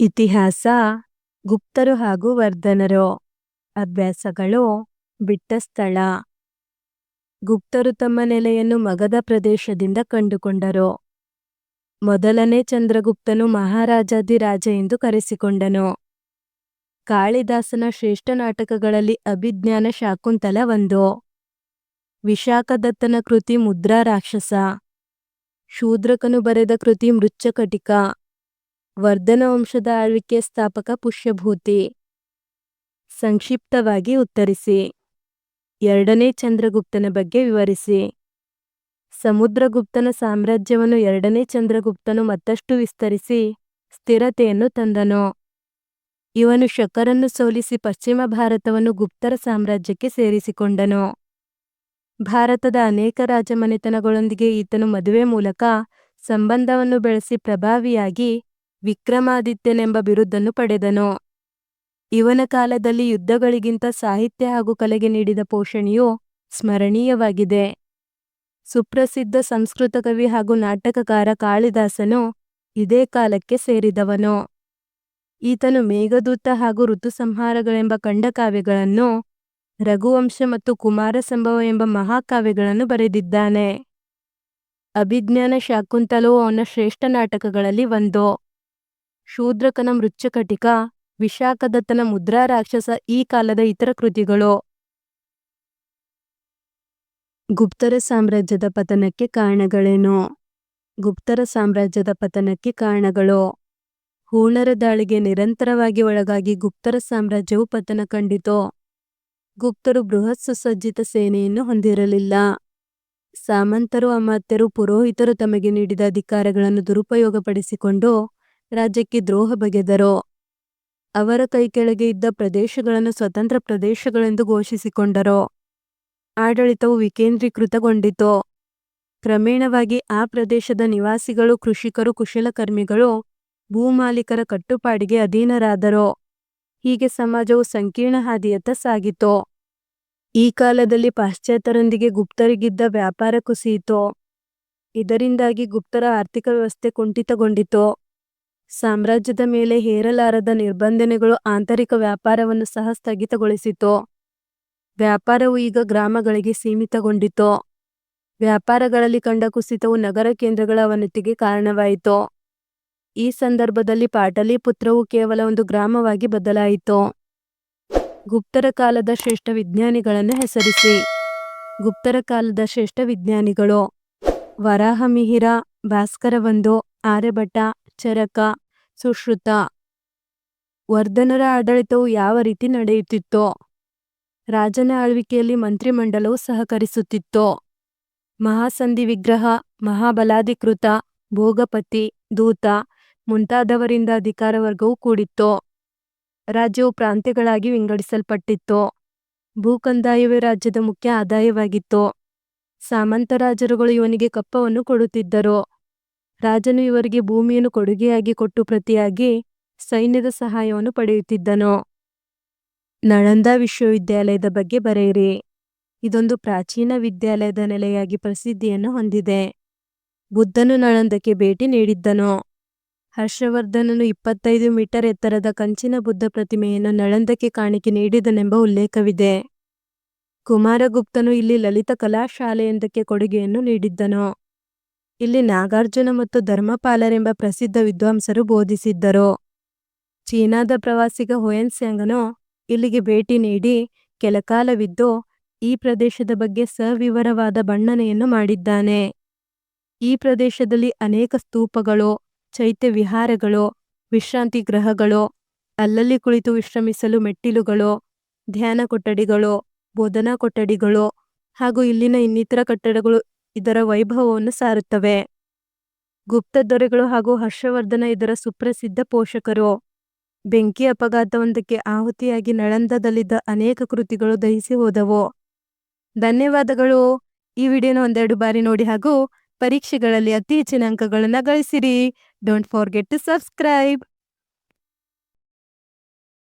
ಇತಿಹಾಸ, ಗುಪ್ತರು ಹಾಗೂ ವರ್ಧನರು, ಅಭ್ಯಾಸಗಳು ಬಿಟ್ಟ ಸ್ಥಳ. ಗುಪ್ತರು ತಮ್ಮ ನೆಲೆಯನ್ನು ಮಗದ ಪ್ರದೇಶದಿಂದ ಕಂಡುಕೊಂಡರು. ಮೊದಲನೇ ಚಂದ್ರಗುಪ್ತನು ಮಹಾರಾಜಾಧಿರಾಜ ಎಂದು ಕರೆಸಿಕೊಂಡನು. ಕಾಳಿದಾಸನ ಶ್ರೇಷ್ಠ ನಾಟಕಗಳಲ್ಲಿ ಅಭಿಜ್ಞಾನ ಶಾಕುಂತಲ ಒಂದು. ವಿಶಾಖದತ್ತನ ಕೃತಿ ಮುದ್ರಾ ರಾಕ್ಷಸ. ಶೂದ್ರಕನು ಬರೆದ ಕೃತಿ ಮೃಚ್ಛಕಟಿಕ. ವರ್ಧನ ವಂಶದ ಆಳ್ವಿಕೆ ಸ್ಥಾಪಕ ಪುಷ್ಯಭೂತಿ. ಸಂಕ್ಷಿಪ್ತವಾಗಿ ಉತ್ತರಿಸಿ. ಎರಡನೇ ಚಂದ್ರಗುಪ್ತನ ಬಗ್ಗೆ ವಿವರಿಸಿ. ಸಮುದ್ರಗುಪ್ತನ ಸಾಮ್ರಾಜ್ಯವನ್ನು ಎರಡನೇ ಚಂದ್ರಗುಪ್ತನು ಮತ್ತಷ್ಟು ವಿಸ್ತರಿಸಿ, ಸ್ಥಿರತೆಯನ್ನು ತಂದನು. ಇವನು ಶಕರನ್ನು ಸೋಲಿಸಿ ಪಶ್ಚಿಮ ಭಾರತವನ್ನು ಗುಪ್ತರ ಸಾಮ್ರಾಜ್ಯಕ್ಕೆ ಸೇರಿಸಿಕೊಂಡನು. ಭಾರತದ ಅನೇಕ ರಾಜಮನೆತನಗಳೊಂದಿಗೆ ಈತನು ಮದುವೆ ಮೂಲಕ ಸಂಬಂಧವನ್ನು ಬೆಳೆಸಿ ಪ್ರಭಾವಿಯಾಗಿ ವಿಕ್ರಮಾದಿತ್ಯನೆಂಬ ಬಿರುದನ್ನು ಪಡೆದನು. ಇವನ ಕಾಲದಲ್ಲಿ ಯುದ್ಧಗಳಿಗಿಂತ ಸಾಹಿತ್ಯ ಹಾಗೂ ಕಲೆಗೆ ನೀಡಿದ ಪೋಷಣೆಯು ಸ್ಮರಣೀಯವಾಗಿದೆ. ಸುಪ್ರಸಿದ್ಧ ಸಂಸ್ಕೃತ ಕವಿ ಹಾಗೂ ನಾಟಕಕಾರ ಕಾಳಿದಾಸನು ಇದೇ ಕಾಲಕ್ಕೆ ಸೇರಿದವನು. ಈತನು ಮೇಘದೂತ ಹಾಗೂ ಋತುಸಂಹಾರಗಳೆಂಬ ಖಂಡಕಾವ್ಯಗಳನ್ನು, ರಘುವಂಶ ಮತ್ತು ಕುಮಾರ ಸಂಭವ ಎಂಬ ಮಹಾಕಾವ್ಯಗಳನ್ನು ಬರೆದಿದ್ದಾನೆ. ಅಭಿಜ್ಞಾನ ಶಾಕುಂತಲವು ಅವನ ಶ್ರೇಷ್ಠ ನಾಟಕಗಳಲ್ಲಿ ಒಂದು. ಶೂದ್ರಕನ ಮೃಚ್ಛಕಟಿಕ, ವಿಶಾಖದತ್ತನ ಮುದ್ರಾ ರಾಕ್ಷಸ ಈ ಕಾಲದ ಇತರ ಕೃತಿಗಳು. ಗುಪ್ತರ ಸಾಮ್ರಾಜ್ಯದ ಪತನಕ್ಕೆ ಕಾರಣಗಳೇನು? ಗುಪ್ತರ ಸಾಮ್ರಾಜ್ಯದ ಪತನಕ್ಕೆ ಕಾರಣಗಳು. ಹೂಳರ ದಾಳಿಗೆ ನಿರಂತರವಾಗಿ ಒಳಗಾಗಿ ಗುಪ್ತರ ಸಾಮ್ರಾಜ್ಯವು ಪತನ ಕಂಡಿತು. ಗುಪ್ತರು ಬೃಹತ್ ಸುಸಜ್ಜಿತ ಸೇನೆಯನ್ನು ಹೊಂದಿರಲಿಲ್ಲ. ಸಾಮಂತರು ಅಮಾತ್ಯರು ಪುರೋಹಿತರು ತಮಗೆ ನೀಡಿದ ಅಧಿಕಾರಗಳನ್ನು ದುರುಪಯೋಗಪಡಿಸಿಕೊಂಡು ರಾಜ್ಯಕ್ಕೆ ದ್ರೋಹ ಬಗೆದರು ಅವರ ಕೈಕೆಳಗೆ ಇದ್ದ ಪ್ರದೇಶಗಳನ್ನು ಸ್ವತಂತ್ರ ಪ್ರದೇಶಗಳೆಂದು ಘೋಷಿಸಿಕೊಂಡರು. ಆಡಳಿತವು ವಿಕೇಂದ್ರೀಕೃತಗೊಂಡಿತು. ಕ್ರಮೇಣವಾಗಿ ಆ ಪ್ರದೇಶದ ನಿವಾಸಿಗಳು, ಕೃಷಿಕರು, ಕುಶಲಕರ್ಮಿಗಳು, ಭೂಮಾಲೀಕರ ಕಟ್ಟುಪಾಡಿಗೆ ಅಧೀನರಾದರು. ಹೀಗೆ ಸಮಾಜವು ಸಂಕೀರ್ಣ ಹಾದಿಯತ್ತ ಸಾಗಿತು. ಈ ಕಾಲದಲ್ಲಿ ಪಾಶ್ಚಾತ್ಯರೊಂದಿಗೆ ಗುಪ್ತರಿಗಿದ್ದ ವ್ಯಾಪಾರ ಕುಸಿಯಿತು. ಇದರಿಂದಾಗಿ ಗುಪ್ತರ ಆರ್ಥಿಕ ವ್ಯವಸ್ಥೆ ಕುಂಠಿತಗೊಂಡಿತು. ಸಾಮ್ರಾಜ್ಯದ ಮೇಲೆ ಹೇರಲಾರದ ನಿರ್ಬಂಧನೆಗಳು ಆಂತರಿಕ ವ್ಯಾಪಾರವನ್ನು ಸಹ ಸ್ಥಗಿತಗೊಳಿಸಿತು. ವ್ಯಾಪಾರವು ಈಗ ಗ್ರಾಮಗಳಿಗೆ ಸೀಮಿತಗೊಂಡಿತು. ವ್ಯಾಪಾರಗಳಲ್ಲಿ ಕಂಡ ಕುಸಿತವು ನಗರ ಕೇಂದ್ರಗಳ ಅವನತಿಗೆ ಕಾರಣವಾಯಿತು. ಈ ಸಂದರ್ಭದಲ್ಲಿ ಪಾಟಲಿಪುತ್ರವು ಕೇವಲ ಒಂದು ಗ್ರಾಮವಾಗಿ ಬದಲಾಯಿತು. ಗುಪ್ತರ ಕಾಲದ ಶ್ರೇಷ್ಠ ವಿಜ್ಞಾನಿಗಳನ್ನು ಹೆಸರಿಸಿ. ಗುಪ್ತರ ಕಾಲದ ಶ್ರೇಷ್ಠ ವಿಜ್ಞಾನಿಗಳು ವರಾಹಮಿಹಿರ, ಭಾಸ್ಕರವಂದು ಆರ್ಯಭಟ ಚರಕ ಸುಶ್ರುತ, ವರ್ಧನರ ಆಡಳಿತವು ಯಾವ ರೀತಿ ನಡೆಯುತ್ತಿತ್ತು, ರಾಜನ ಆಳ್ವಿಕೆಯಲ್ಲಿ ಮಂತ್ರಿಮಂಡಲವು ಸಹಕರಿಸುತ್ತಿತ್ತು, ಮಹಾಸಂಧಿ ವಿಗ್ರಹ, ಮಹಾಬಲಾಧಿಕೃತ, ಭೋಗಪತಿ, ದೂತ ಮುಂತಾದವರಿಂದ ಅಧಿಕಾರ ವರ್ಗವು ಕೂಡಿತ್ತು, ರಾಜ್ಯವು ಪ್ರಾಂತ್ಯಗಳಾಗಿ ವಿಂಗಡಿಸಲ್ಪಟ್ಟಿತ್ತು, ಭೂಕಂದಾಯವೇ ರಾಜ್ಯದ ಮುಖ್ಯ ಆದಾಯವಾಗಿತ್ತು, ಸಾಮಂತ ರಾಜರುಗಳು ಇವನಿಗೆ ಕಪ್ಪವನ್ನು ಕೊಡುತ್ತಿದ್ದರು ರಾಜನು ಇವರಿಗೆ ಭೂಮಿಯನ್ನು ಕೊಡುಗೆಯಾಗಿ ಕೊಟ್ಟು ಪ್ರತಿಯಾಗಿ ಸೈನ್ಯದ ಸಹಾಯವನ್ನು ಪಡೆಯುತ್ತಿದ್ದನು. ನಳಂದ ವಿಶ್ವವಿದ್ಯಾಲಯದ ಬಗ್ಗೆ ಬರೆಯಿರಿ. ಇದೊಂದು ಪ್ರಾಚೀನ ವಿದ್ಯಾಲಯದ ನೆಲೆಯಾಗಿ ಪ್ರಸಿದ್ಧಿಯನ್ನು ಹೊಂದಿದೆ. ಬುದ್ಧನು ನಳಂದಕ್ಕೆ ಭೇಟಿ ನೀಡಿದ್ದನು. ಹರ್ಷವರ್ಧನನು ಇಪ್ಪತ್ತೈದು ಮೀಟರ್ ಎತ್ತರದ ಕಂಚಿನ ಬುದ್ಧ ಪ್ರತಿಮೆಯನ್ನು ನಳಂದಕ್ಕೆ ಕಾಣಿಕೆ ನೀಡಿದನೆಂಬ ಉಲ್ಲೇಖವಿದೆ. ಕುಮಾರಗುಪ್ತನು ಇಲ್ಲಿ ಲಲಿತ ಕಲಾಶಾಲೆಯೊಂದಕ್ಕೆ ಕೊಡುಗೆಯನ್ನು ನೀಡಿದ್ದನು. ಇಲ್ಲಿ ನಾಗಾರ್ಜುನ ಮತ್ತು ಧರ್ಮಪಾಲರೆಂಬ ಪ್ರಸಿದ್ಧ ವಿದ್ವಾಂಸರು ಬೋಧಿಸಿದ್ದರು. ಚೀನಾದ ಪ್ರವಾಸಿಗ ಹೊಯನ್ಸ್ಯಾಂಗನು ಇಲ್ಲಿಗೆ ಭೇಟಿ ನೀಡಿ ಕೆಲಕಾಲವಿದ್ದು ಈ ಪ್ರದೇಶದ ಬಗ್ಗೆ ಸವಿವರವಾದ ಬಣ್ಣನೆಯನ್ನು ಮಾಡಿದ್ದಾನೆ. ಈ ಪ್ರದೇಶದಲ್ಲಿ ಅನೇಕ ಸ್ತೂಪಗಳು, ಚೈತ್ಯ ವಿಹಾರಗಳು, ವಿಶ್ರಾಂತಿ ಗೃಹಗಳು, ಅಲ್ಲಲ್ಲಿ ಕುಳಿತು ವಿಶ್ರಮಿಸಲು ಮೆಟ್ಟಿಲುಗಳು, ಧ್ಯಾನ ಕೊಠಡಿಗಳು, ಬೋಧನಾ ಕೊಠಡಿಗಳು ಹಾಗೂ ಇಲ್ಲಿನ ಇನ್ನಿತರ ಕಟ್ಟಡಗಳು ಇದರ ವೈಭವವನ್ನು ಸಾರುತ್ತವೆ. ಗುಪ್ತ ದೊರೆಗಳು ಹಾಗೂ ಹರ್ಷವರ್ಧನ ಇದರ ಸುಪ್ರಸಿದ್ಧ ಪೋಷಕರು. ಬೆಂಕಿ ಅಪಘಾತವೊಂದಕ್ಕೆ ಆಹುತಿಯಾಗಿ ನಳಂದದಲ್ಲಿದ್ದ ಅನೇಕ ಕೃತಿಗಳು ದಹಿಸಿ ಹೋದವು. ಧನ್ಯವಾದಗಳು. ಈ ವಿಡಿಯೋನ ಒಂದೆರಡು ಬಾರಿ ನೋಡಿ ಹಾಗೂ ಪರೀಕ್ಷೆಗಳಲ್ಲಿ ಅತಿ ಹೆಚ್ಚಿನ ಅಂಕಗಳನ್ನು ಗಳಿಸಿರಿ. Don't forget to subscribe